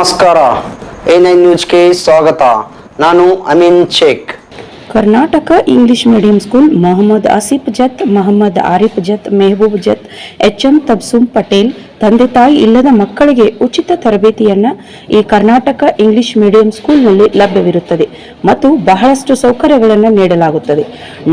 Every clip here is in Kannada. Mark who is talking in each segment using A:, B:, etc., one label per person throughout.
A: ನಮಸ್ಕಾರ ಎ ನೈನ್ ನ್ಯೂಸ್ಗೆ ಸ್ವಾಗತ ನಾನು Amin Shaikh
B: Karnataka English medium school Mohammad Asif ಜತ್ ಮೊಹಮ್ಮದ್ ಆರಿಫ್ ಜತ್ ಮೆಹಬೂಬ್ ಜತ್ ಎಚ್ ಎಂ ತಬ್ಸುಮ್ ಪಟೇಲ್ ತಂದೆ ತಾಯಿ ಇಲ್ಲದ ಮಕ್ಕಳಿಗೆ ಉಚಿತ ತರಬೇತಿಯನ್ನ ಈ ಕರ್ನಾಟಕ ಇಂಗ್ಲಿಷ್ ಮೀಡಿಯಂ ಸ್ಕೂಲ್ನಲ್ಲಿ ಲಭ್ಯವಿರುತ್ತದೆ ಮತ್ತು ಬಹಳಷ್ಟು ಸೌಕರ್ಯಗಳನ್ನು ನೀಡಲಾಗುತ್ತದೆ.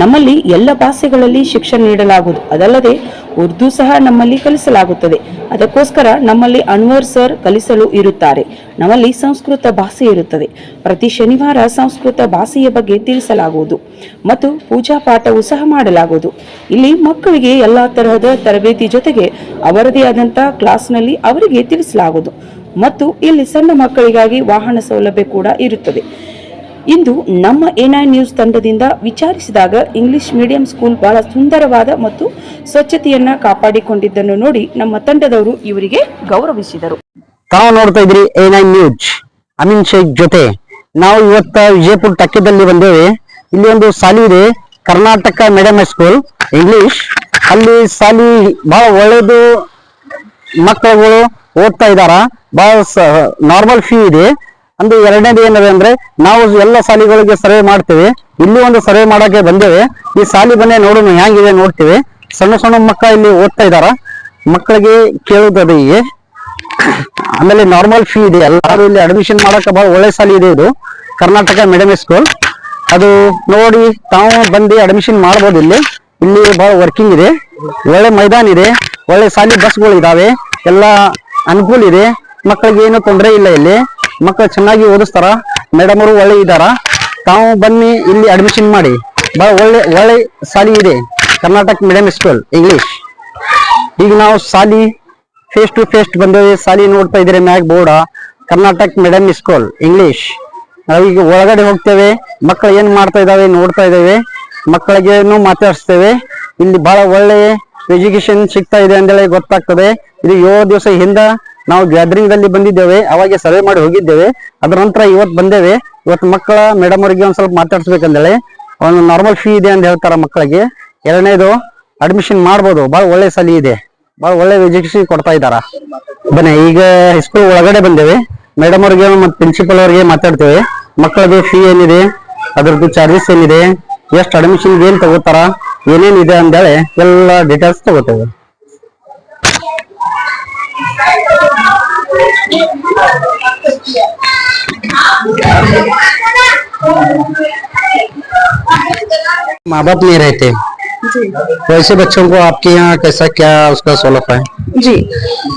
B: ನಮ್ಮಲ್ಲಿ ಎಲ್ಲ ಭಾಷೆಗಳಲ್ಲಿ ಶಿಕ್ಷಣ ನೀಡಲಾಗುವುದು. ಅದಲ್ಲದೆ ಉರ್ದು ಸಹ ನಮ್ಮಲ್ಲಿ ಕಲಿಸಲಾಗುತ್ತದೆ. ಅದಕ್ಕೋಸ್ಕರ ನಮ್ಮಲ್ಲಿ ಅನ್ವರ್ ಸರ್ ಕಲಿಸಲು ಇರುತ್ತಾರೆ. ನಮ್ಮಲ್ಲಿ ಸಂಸ್ಕೃತ ಭಾಷೆ ಇರುತ್ತದೆ. ಪ್ರತಿ ಶನಿವಾರ ಸಂಸ್ಕೃತ ಭಾಷೆಯ ಬಗ್ಗೆ ತಿಳಿಸಲಾಗುವುದು ಮತ್ತು ಪೂಜಾ ಪಾಠವೂ ಸಹ ಮಾಡಲಾಗುವುದು. ಇಲ್ಲಿ ಮಕ್ಕಳಿಗೆ ಎಲ್ಲ ತರಹದ ತರಬೇತಿ ಜೊತೆಗೆ ಅವರದೇ ಆದಂತ ಕ್ಲಾಸ್ನಲ್ಲಿ ಅವರಿಗೆ ತಿಳಿಸಲಾಗುವುದು ಮತ್ತು ಇಲ್ಲಿ ಸಣ್ಣ ಮಕ್ಕಳಿಗಾಗಿ ವಾಹನ ಸೌಲಭ್ಯ ಕೂಡ ಇರುತ್ತದೆ. ಇಂದು ನಮ್ಮ ಎನ್ಐ ನ್ಯೂಸ್ ತಂಡದಿಂದ ವಿಚಾರಿಸಿದಾಗ ಇಂಗ್ಲಿಷ್ ಮೀಡಿಯಂ ಸ್ಕೂಲ್ ಬಹಳ ಸುಂದರವಾದ ಮತ್ತು ಸ್ವಚ್ಛತೆಯನ್ನ ಕಾಪಾಡಿಕೊಂಡಿದ್ದನ್ನು ನೋಡಿ ನಮ್ಮ ತಂಡದವರು ಇವರಿಗೆ ಗೌರವಿಸಿದರು.
A: ತಾವು ನೋಡ್ತಾ ಇದ್ರಿ ಎನ್ಐ ನ್ಯೂಸ್ ಅಮೀನ್ ಶೇಖ್ ಜೊತೆ ನಾವು ಇವತ್ತ ವಿಜಯಪುರ ಟಕ್ಕದಲ್ಲಿ ಬಂದೇವೆ. ಇಲ್ಲಿ ಒಂದು ಸಾಲಿ ಇದೆ. ಕರ್ನಾಟಕ ಮೀಡಿಯಂ ಸ್ಕೂಲ್ ಇಂಗ್ಲಿಷ್ ಅಲ್ಲಿ ಸಾಲಿ ಬಹಳ ಒಳ್ಳೇದು ಮಕ್ಕಳುಗಳು ಓದ್ತಾ ಇದಾರ ಬಹಳ ನಾರ್ಮಲ್ ಫೀ ಇದೆ. ಅಂದ್ರೆ ಎರಡನೇದು ಏನದೆ ಅಂದ್ರೆ, ನಾವು ಎಲ್ಲ ಶಾಲೆಗಳಿಗೆ ಸರ್ವೆ ಮಾಡ್ತೇವೆ. ಇಲ್ಲಿ ಒಂದು ಸರ್ವೆ ಮಾಡಕ್ಕೆ ಬಂದೇವೆ. ಈ ಸಾಲಿ ಬನ್ನಿ ನೋಡೋಣ ಹೆಂಗಿದೆ ನೋಡ್ತೇವೆ. ಸಣ್ಣ ಸಣ್ಣ ಮಕ್ಕಳು ಇಲ್ಲಿ ಓದ್ತಾ ಇದಾರ ಮಕ್ಕಳಿಗೆ ಕೇಳುತ್ತದೆ ಈಗ ಆಮೇಲೆ ನಾರ್ಮಲ್ ಫೀ ಇದೆ. ಎಲ್ಲರೂ ಇಲ್ಲಿ ಅಡ್ಮಿಷನ್ ಮಾಡಕ್ಕೆ ಬಹಳ ಒಳ್ಳೆ ಶಾಲೆ ಇದೆ ಇದು. ಕರ್ನಾಟಕ ಮೀಡಿಯಂ ಸ್ಕೂಲ್ ಅದು ನೋಡಿ, ತಾವು ಬಂದು ಅಡ್ಮಿಷನ್ ಮಾಡ್ಬೋದು ಇಲ್ಲಿ. ಇಲ್ಲಿ ಬಹಳ ವರ್ಕಿಂಗ್ ಇದೆ. ಒಳ್ಳೆ ಮೈದಾನ ಇದೆ. ಒಳ್ಳೆ ಶಾಲಿ ಬಸ್ಗಳು ಇದಾವೆ. ಎಲ್ಲ ಅನುಕೂಲ ಇದೆ. ಮಕ್ಕಳಿಗೆ ಏನು ತೊಂದರೆ ಇಲ್ಲ ಇಲ್ಲಿ. ಮಕ್ಕಳು ಚೆನ್ನಾಗಿ ಓದಿಸ್ತಾರ. ಮೇಡಮ್ ಒಳ್ಳೆ ಇದ್ದಾರ. ತಾವು ಬನ್ನಿ, ಇಲ್ಲಿ ಅಡ್ಮಿಷನ್ ಮಾಡಿ. ಬಹಳ ಒಳ್ಳೆ ಒಳ್ಳೆ ಶಾಲಿ ಇದೆ. ಕರ್ನಾಟಕ ಮೀಡಿಯಂ ಸ್ಕೂಲ್ ಇಂಗ್ಲಿಷ್ ಈಗ ನಾವು ಸಾಲಿ ಫೇಸ್ ಟು ಫೇಸ್ ಬಂದೇವೆ ಸಾಲಿ ನೋಡ್ತಾ ಇದ್ರೆ ಮ್ಯಾಗ್ ಬೋರ್ಡ. ಕರ್ನಾಟಕ ಮೀಡಿಯಂ ಸ್ಕೂಲ್ ಇಂಗ್ಲಿಷ್ ನಾವು ಈಗ ಒಳಗಡೆ ಹೋಗ್ತೇವೆ. ಮಕ್ಕಳು ಏನ್ ಮಾಡ್ತಾ ಇದಾವೆ ನೋಡ್ತಾ ಇದ್ದೇವೆ. ಮಕ್ಕಳಿಗೇನು ಮಾತಾಡಿಸ್ತೇವೆ. ಇಲ್ಲಿ ಬಹಳ ಒಳ್ಳೆ ಎಜುಕೇಶನ್ ಸಿಗ್ತಾ ಇದೆ ಅಂತೇಳಿ ಗೊತ್ತಾಗ್ತದೆ. ಇದು ಏಳು ದಿವಸ ಹಿಂದ ನಾವು ಗ್ಯಾದರಿಂಗ್ ಅಲ್ಲಿ ಬಂದಿದ್ದೇವೆ, ಅವಾಗ ಸರ್ವೆ ಮಾಡಿ ಹೋಗಿದ್ದೇವೆ. ಅದರ ನಂತರ ಇವತ್ತು ಬಂದೇವೆ. ಇವತ್ತು ಮಕ್ಕಳ ಮೇಡಮ್ ಅವರಿಗೆ ಒಂದ್ ಸ್ವಲ್ಪ ಮಾತಾಡ್ಸ್ಬೇಕಂದೇಳಿ ಒಂದು ನಾರ್ಮಲ್ ಫೀ ಇದೆ ಅಂತ ಹೇಳ್ತಾರ ಮಕ್ಕಳಿಗೆ. ಎರಡನೇದು ಅಡ್ಮಿಷನ್ ಮಾಡ್ಬೋದು. ಬಹಳ ಒಳ್ಳೆ ಸಲಿ ಇದೆ. ಬಹಳ ಒಳ್ಳೆ ಎಜುಕೇಶನ್ ಕೊಡ್ತಾ ಇದಾರ ಬನ್ನಿ, ಈಗ ಸ್ಕೂಲ್ ಒಳಗಡೆ ಬಂದೇವೆ. ಮೇಡಮ್ ಅವ್ರಿಗೆ ಮತ್ತು ಪ್ರಿನ್ಸಿಪಲ್ ಅವ್ರಿಗೆ ಮಾತಾಡ್ತೇವೆ. ಮಕ್ಕಳದು ಫೀ ಏನಿದೆ? ಅದ್ರದ್ದು ಚಾರ್ಜಸ್ ಏನಿದೆ? ಎಷ್ಟು ಅಡ್ಮಿಷನ್ ಏನ್ ತಗೋತಾರ? ಏನೇನಿದೆ ಅಂತೇಳಿ ಎಲ್ಲ ಡೀಟೇಲ್ಸ್ ತಗೋತೇವೆ माँ बाप नहीं रहते वैसे बच्चों को आपके यहाँ कैसा क्या उसका सोलफ है
C: जी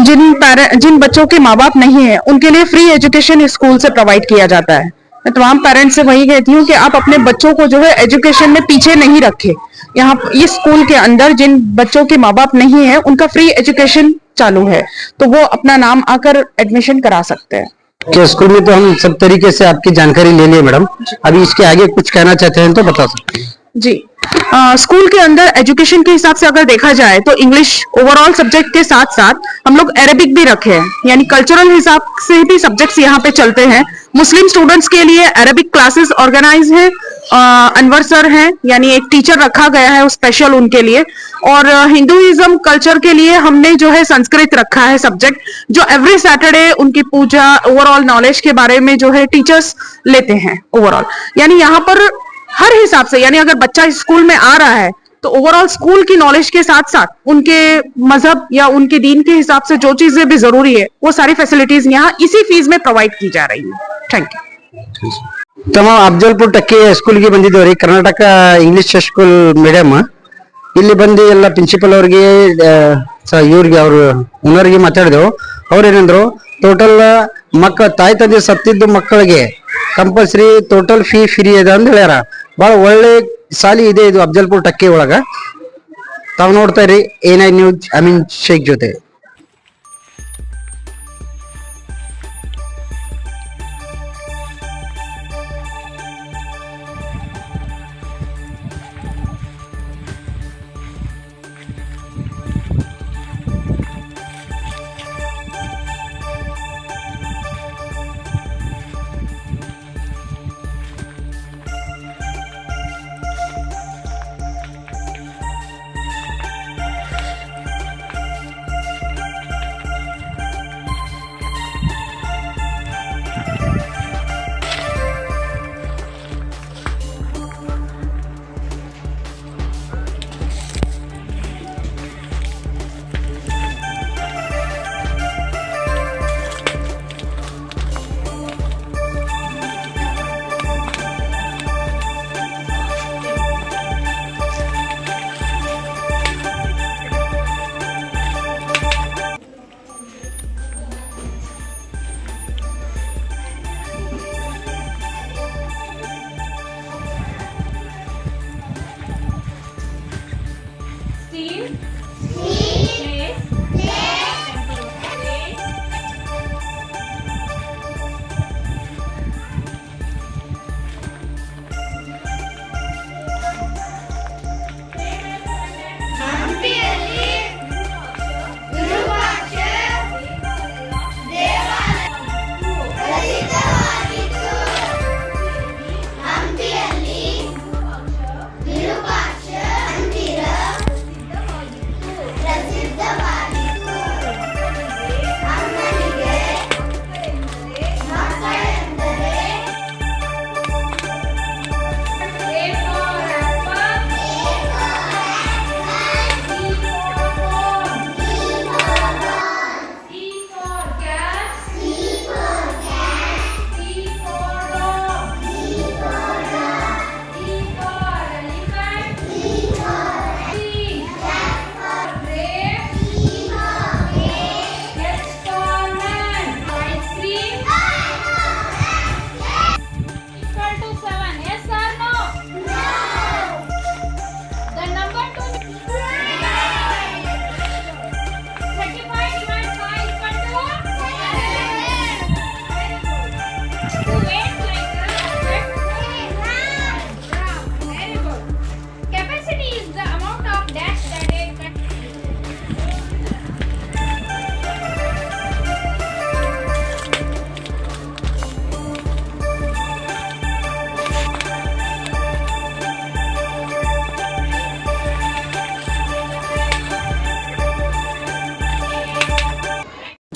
C: जिन पेरे- जिन बच्चों के माँ बाप नहीं है उनके लिए फ्री एजुकेशन स्कूल से प्रोवाइड किया जाता है मैं तमाम पेरेंट्स से वही कहती हूँ कि आप अपने बच्चों को जो है एजुकेशन में पीछे नहीं रखें। यहाँ ये स्कूल के अंदर जिन बच्चों के माँ बाप नहीं है उनका फ्री एजुकेशन चालू है। तो वो अपना नाम आकर एडमिशन करा सकते हैं।
A: के स्कूल में तो हम सब तरीके से आपकी जानकारी ले लिए मैडम अभी इसके आगे कुछ कहना चाहते हैं तो बता सकते हैं।
C: जी। स्कूल के अंदर एजुकेशन के हिसाब से अगर देखा जाए तो इंग्लिश ओवरऑल सब्जेक्ट के साथ साथ हम लोग अरेबिक भी रखे हैं। यानी कल्चरल हिसाब से भी सब्जेक्ट्स यहाँ पे चलते हैं। मुस्लिम स्टूडेंट्स के लिए अरेबिक क्लासेस ऑर्गेनाइज है। अनवर सर हैं। यानी एक टीचर रखा गया है स्पेशल उनके लिए। और हिंदुइज्म कल्चर के लिए हमने जो है संस्कृत रखा है सब्जेक्ट जो एवरी सैटरडे उनकी पूजा ओवरऑल नॉलेज के बारे में जो है टीचर्स लेते हैं ओवरऑल यानी यहाँ पर हर हिसाब से यानी अगर बच्चा स्कूल में आ रहा है तो ओवरऑल स्कूल की नॉलेज के साथ साथ उनके मजहब या उनके दीन के हिसाब से जो चीजें भी जरूरी है वो सारी फैसिलिटीज यहाँ इसी फीस में प्रोवाइड की जा रही है थैंक यू
A: ತಮ್ಮ ಅಫ್ಜಲ್ಪುರ್ ಟಕ್ಕಿ ಸ್ಕೂಲ್ಗೆ ಬಂದಿದ್ದೇವ್ರಿ ಕರ್ನಾಟಕ ಇಂಗ್ಲಿಷ್ ಸ್ಕೂಲ್ ಮೀಡಿಯಂ ಇಲ್ಲಿ ಬಂದು ಎಲ್ಲ ಪ್ರಿನ್ಸಿಪಲ್ ಅವ್ರಿಗೆ ಇವ್ರಿಗೆ ಅವ್ರ ಓನರ್ಗೆ ಮಾತಾಡಿದೆವು ಅವ್ರೇನಂದ್ರು ಟೋಟಲ್ ಮಕ್ಕಳ ತಾಯಿ ತಂದೆ ಸತ್ತಿದ್ದು ಮಕ್ಕಳಿಗೆ ಕಂಪಲ್ಸರಿ ಟೋಟಲ್ ಫೀ ಫ್ರೀ ಇದೆ ಅಂತ ಹೇಳ್ಯಾರ ಬಹಳ ಒಳ್ಳೆ ಸಾಲಿ ಇದೆ ಇದು ಅಫಜಲ್ಪುರ್ ಟಕ್ಕಿ ಒಳಗ. ತಾವ್ ನೋಡ್ತಾ ಇರಿ nine news Amin Sheikh ಜೊತೆ.